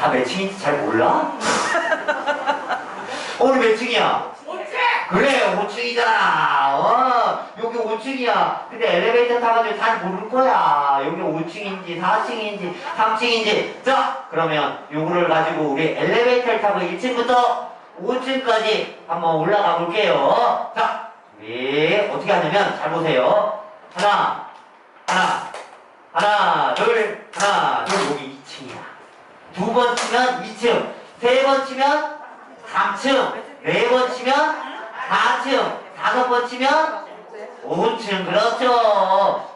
다 매칭인지 잘 몰라? 오늘 몇 층이야? 5층! 그래 5층이잖아 어, 여기 5층이야 근데 엘리베이터 타가지고 잘 모를 거야 여기 5층인지 4층인지 3층인지 자 그러면 요거를 가지고 우리 엘리베이터를 타고 1층부터 5층까지 한번 올라가 볼게요 자 우리 어떻게 하냐면 잘 보세요 하나 하나 하나 둘 하나 둘 두 번 치면 2층 세 번 치면 3층 네 번 치면 4층, 다섯 번 치면 5층, 그렇죠.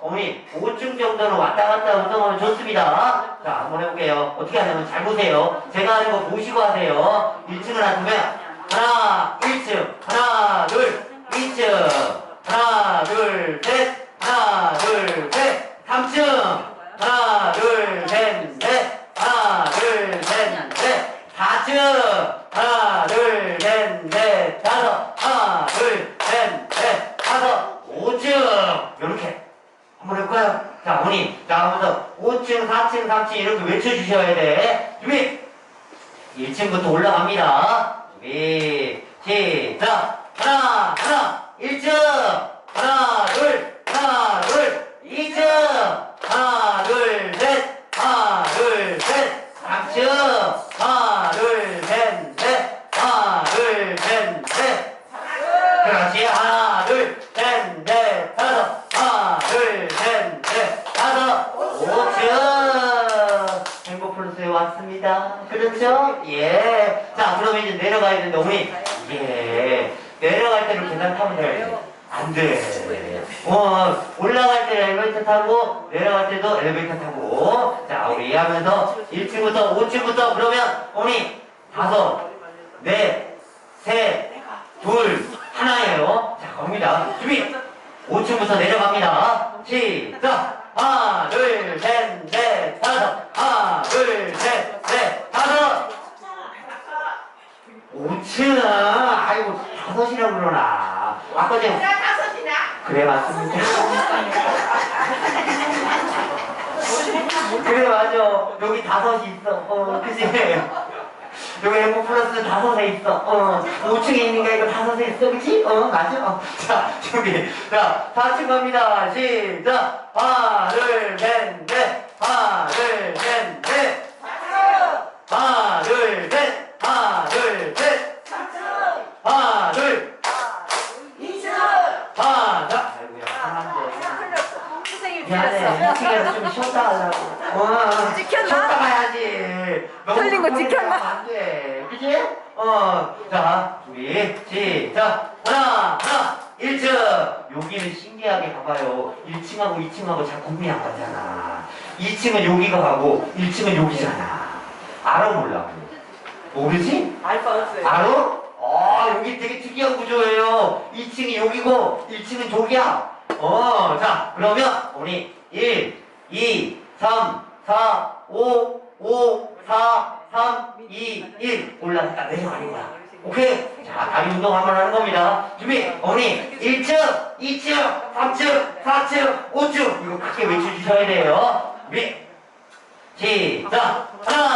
어머니, 5층 정도는 왔다 갔다 운동하면 좋습니다. 자, 한번 해볼게요. 어떻게 하냐면 잘 보세요. 제가 하는 거 보시고 하세요. 1층을 하시면 하나, 1층, 하나, 둘, 2층, 하나, 둘, 셋, 하나, 둘, 셋, 3층, 하나, 둘, 셋, 넷, 하나, 둘, 셋, 넷, 4층, 하나, 둘, 셋, 넷, 다섯, 하나, 둘, 셋, 넷, 다섯, 5층. 이렇게 한번 해볼까요? 자, 어머니. 자, 하면서 5층, 4층, 3층 이렇게 외쳐주셔야 돼. 준비! 1층부터 올라갑니다. 준비, 시작! 하나, 하나, 1층! 하나, 둘, 하나, 둘, 2층! 하나, 둘, 셋! 하나, 둘, 셋! 3층! 하나, 둘, 셋, 넷! 하나, 둘, 셋, 넷! 그렇지. 하나, 둘, 셋, 넷, 다섯. 하나, 둘, 셋, 넷, 다섯. 5층. 행복 플러스에 왔습니다. 그렇죠? 그럼 이제 내려가야 되는데, 어머니. 예. 내려갈 때는 계단 타면 돼요. 안 돼. 어, 올라갈 때 엘리베이터 타고, 내려갈 때도 엘리베이터 타고. 자, 우리 하면서 1층부터 5층부터 그러면, 어머니, 다섯, 넷, 셋, 둘, 하나예요. 자, 갑니다. 준비! 5층부터 내려갑니다. 시작! 하나, 둘, 셋, 넷, 다섯. 하나, 둘, 셋, 넷, 다섯. 5층. 아이고, 다섯이라고 그러나. 아까 전에. 그래, 맞습니다. 그래, 맞아. 여기 다섯이 있어. 어, 그치? 여기 행복 플러스 다섯에 있어. 어, 5층에 있는 게 이거 다섯에 있어. 그치? 어, 맞아. 어. 자, 준비. 자, 4층 갑니다. 시작. 하나, 둘, 셋, 넷. 하나, 둘, 셋, 넷. 하나, 둘, 셋. 하나, 둘, 셋. 하나, 둘. 하나, 자. 아이고야, 하나인데. 2층에서 좀 쉬었다 하려고. 어, 찍혔나? 쉬었다 가야지. 너무 틀린 거 급하게 찍혔나? 하면 안 돼. 그치? 어, 자, 준비, 시작. 하나, 하나, 1층. 여기는 신기하게 가봐요. 1층하고 2층하고 잘 구분이 안 가잖아. 2층은 여기가 가고, 1층은 여기잖아. 알아, 몰라? 모르지? 알바 없어요. 알아? 아, 여기 되게 특이한 구조예요. 2층이 여기고, 1층은 저기야. 어, 자, 그러면 우리 1, 2, 3, 4, 5, 5, 4, 3, 2, 1 올라갔다 내려가는 거야. 오케이? 자, 다리 운동 한번 하는 겁니다. 준비, 어머니 1층, 2층, 3층, 4층, 5층 이거 크게 외쳐주셔야 돼요. 준비, 시작! 하나,